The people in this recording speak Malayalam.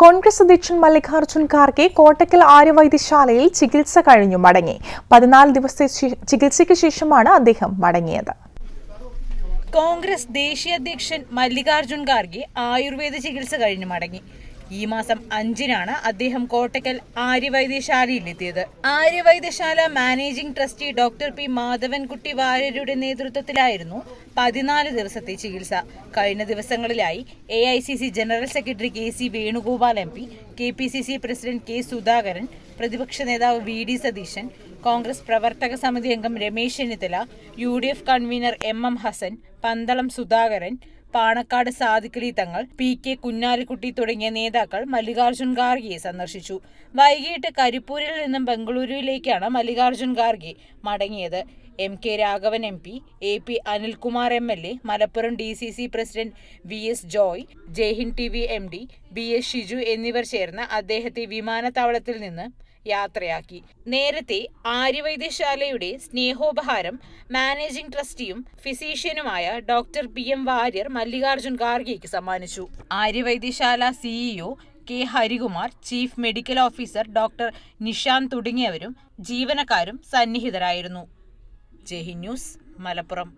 കോൺഗ്രസ് അധ്യക്ഷൻ മല്ലികാർജുൻ ഖാർഗെ കോട്ടക്കൽ ആര്യവൈദ്യശാലയിൽ ചികിത്സ കഴിഞ്ഞു മടങ്ങി. പതിനാല് ദിവസത്തെ ചികിത്സയ്ക്ക് ശേഷമാണ് അദ്ദേഹം മടങ്ങിയത്. കോൺഗ്രസ് ദേശീയ അധ്യക്ഷൻ മല്ലികാർജുൻ ഖാർഗെ ആയുർവേദ ചികിത്സ കഴിഞ്ഞു മടങ്ങി. ഈ മാസം അഞ്ചിനാണ് അദ്ദേഹം Kottakkal ആര്യവൈദ്യശാലയിലെത്തിയത്. Aryavaidyasala managing trustee doctor P Madhavankutty വാര്യരുടെ നേതൃത്വത്തിലായിരുന്നു പതിനാല് ദിവസത്തെ ചികിത്സ. കഴിഞ്ഞ ദിവസങ്ങളിലായി A general secretary K C Venugopal M P K P C C president K Sudhakaran പ്രതിപക്ഷ നേതാവ് വി ഡി സതീശൻ കോൺഗ്രസ് പ്രവർത്തക സമിതി അംഗം Ramesh Chennithala U D F convener M M Hassan Pandalam Sudhakaran Panakkad Sadiqali Thangal P K Kunhalikutty തുടങ്ങിയ നേതാക്കൾ മല്ലികാർജുൻ ഖാർഗെയെ സന്ദർശിച്ചു. വൈകിട്ട് കരിപ്പൂരിൽ നിന്നും ബംഗളൂരുവിലേക്കാണ് മല്ലികാർജുൻ ഖാർഗെ മടങ്ങിയത്. M K Raghavan M P A P Anilkumar M L A Malappuram D C C president V S Joy Jaihind TV M D B S Shiju Shiju എന്നിവർ ചേർന്ന് അദ്ദേഹത്തെ വിമാനത്താവളത്തിൽ നിന്ന് യാത്രയാക്കി. നേരത്തെ ആര്യവൈദ്യശാലയുടെ സ്നേഹോപഹാരം മാനേജിംഗ് ട്രസ്റ്റിയും ഫിസീഷ്യനുമായ doctor P M Warrier Mallikarjun ഖാർഗെക്ക് സമ്മാനിച്ചു. Aryavaidyasala CEO K Harikumar chief medical officer doctor Nishanth തുടങ്ങിയവരും ജീവനക്കാരും സന്നിഹിതരായിരുന്നു. ജെഹി ന്യൂസ് മലപ്പുറം